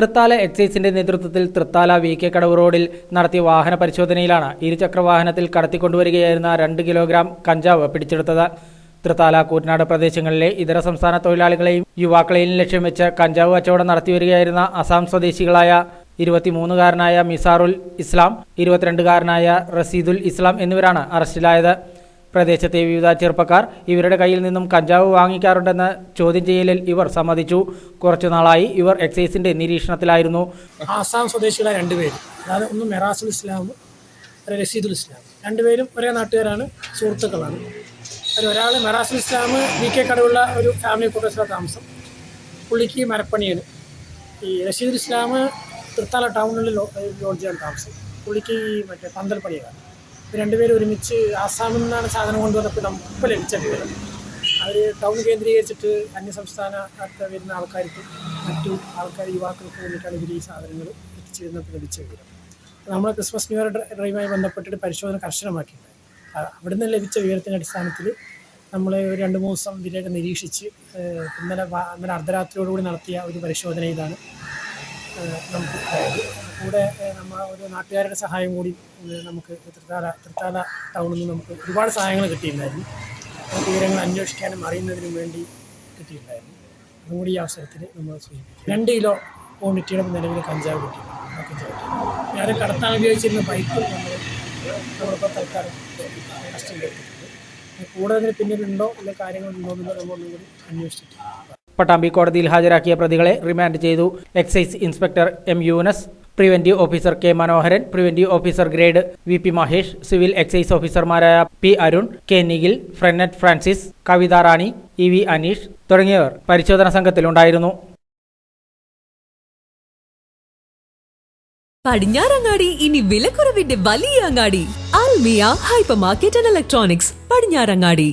തൃത്താല എക്സൈസിന്റെ നേതൃത്വത്തിൽ Thrithala V K കടവ് റോഡിൽ നടത്തിയ വാഹന പരിശോധനയിലാണ് ഇരുചക്ര വാഹനത്തിൽ കടത്തിക്കൊണ്ടുവരികയായിരുന്ന രണ്ട് കിലോഗ്രാം കഞ്ചാവ് പിടിച്ചെടുത്തത്. തൃത്താല കൂറ്റനാട് പ്രദേശങ്ങളിലെ ഇതര സംസ്ഥാന തൊഴിലാളികളെയും യുവാക്കളെയും ലക്ഷ്യം വെച്ച് കഞ്ചാവ് കച്ചവടം നടത്തിവരികയായിരുന്ന അസാം സ്വദേശികളായ ഇരുപത്തിമൂന്നുകാരനായ മിസാറുൽ ഇസ്ലാം ഇരുപത്തിരണ്ടുകാരനായ റസീദുൽ ഇസ്ലാം എന്നിവരാണ് അറസ്റ്റിലായത്. പ്രദേശത്തെ വിവിധ ചെറുപ്പക്കാർ ഇവരുടെ കയ്യിൽ നിന്നും കഞ്ചാവ് വാങ്ങിക്കാറുണ്ടെന്ന് ചോദ്യം ചെയ്യലിൽ ഇവർ സമ്മതിച്ചു. കുറച്ചുനാളായി ഇവർ എക്സൈസിന്റെ നിരീക്ഷണത്തിലായിരുന്നു. ആസാം സ്വദേശികളായ രണ്ടുപേര്. അതായത് ഒന്ന് മെറാസുൽ ഇസ്ലാം റഷീദുൽ ഇസ്ലാം. രണ്ടുപേരും ഒരേ നാട്ടുകാരാണ് സുഹൃത്തുക്കളാണ്. ഒരാൾ മെറാസുൽ ഇസ്ലാം വി കെ കടവുള്ള ഒരു ഫാമിലി ക്വാർട്ടേഴ്സിലാണ് താമസം. പുള്ളിക്ക് മരപ്പണിയാണ്. ഈ റഷീദുൽ ഇസ്ലാം തൃത്താല ടൗണിൽ ലോഡ്ജിയാണ് താമസം. പുള്ളിക്ക് മറ്റേ പന്തൽ പണിയാണ് രണ്ടുപേരും ഒരുമിച്ച് ആസാമിൽ നിന്നാണ് സാധനം കൊണ്ടുവന്നപ്പോൾ നമുക്ക് ലഭിച്ചത്. അവർ ടൗൺ കേന്ദ്രീകരിച്ചിട്ട് അന്യസംസ്ഥാന ഒക്കെ വരുന്ന ആൾക്കാർക്ക് മറ്റു ആൾക്കാർ യുവാക്കൾക്ക് വേണ്ടിയിട്ടാണ് ഇവർ ഈ സാധനങ്ങൾ എത്തിച്ചിരുന്നപ്പോൾ ലഭിച്ച വിവരം. നമ്മൾ ക്രിസ്മസ് ന്യൂ ഇയർ ഡ്രൈവുമായി ബന്ധപ്പെട്ടിട്ട് പരിശോധന കർശനമാക്കിയിട്ടുണ്ട്. അവിടെ നിന്ന് ലഭിച്ച വിവരത്തിന്റെ അടിസ്ഥാനത്തിൽ നമ്മൾ രണ്ട് മൂന്ന് ദിവസം ഇതിലേക്ക് നിരീക്ഷിച്ച് ഇന്നലെ ഇന്നലെ അർദ്ധരാത്രിയോടുകൂടി നടത്തിയ ഒരു പരിശോധന ഏഹ്, നമുക്ക്. കൂടെ നമ്മൾ നമ്മ ഒരു നാട്ടുകാരുടെ സഹായം കൂടി നമുക്ക് തൃത്താല തൃത്താല ടൗണിൽ നിന്ന് നമുക്ക് ഒരുപാട് സഹായങ്ങൾ കിട്ടിയിട്ടുണ്ടായിരുന്നു. വിവരങ്ങൾ അന്വേഷിക്കാനും അറിയുന്നതിനും വേണ്ടി കിട്ടിയിട്ടുണ്ടായിരുന്നു. അതും കൂടി ഈ അവസരത്തിൽ നമ്മൾ സൂചിപ്പിക്കും. രണ്ട് കിലോ ക്വാണ്ടിറ്റിയുടെ നിലവിൽ കഞ്ചാവ് കിട്ടി. ഞാൻ കടത്താൻ ഉപയോഗിച്ചിരുന്ന ബൈക്കും നമ്മൾ നമ്മളിപ്പോൾ തൽക്കാലം കസ്റ്റഡിയിൽ കൂടുതൽ പിന്നിലുണ്ടോ? ഇല്ല കാര്യങ്ങളുണ്ടോ എന്നുള്ളത് നമ്മളൊന്നും കൂടി അന്വേഷിച്ചിട്ടുണ്ട് പട്ടാമ്പി കോടതിയിൽ ഹാജരാക്കിയ പ്രതികളെ റിമാൻഡ് ചെയ്തു. Excise inspector M Yunus preventive officer K Manoharan preventive officer grade V P Mahesh civil excise ഓഫീസർമാരായ P Arun K Nikhil Frennet Francis Kavitha Rani E V Aneesh തുടങ്ങിയവർ പരിശോധന സംഘത്തിലുണ്ടായിരുന്നു പടിഞ്ഞാറങ്ങാടി ഇനി വിലക്കുറവിന്റെ വലിയ അങ്ങാടി. Almiya hyper market and electronics Padinjarangadi.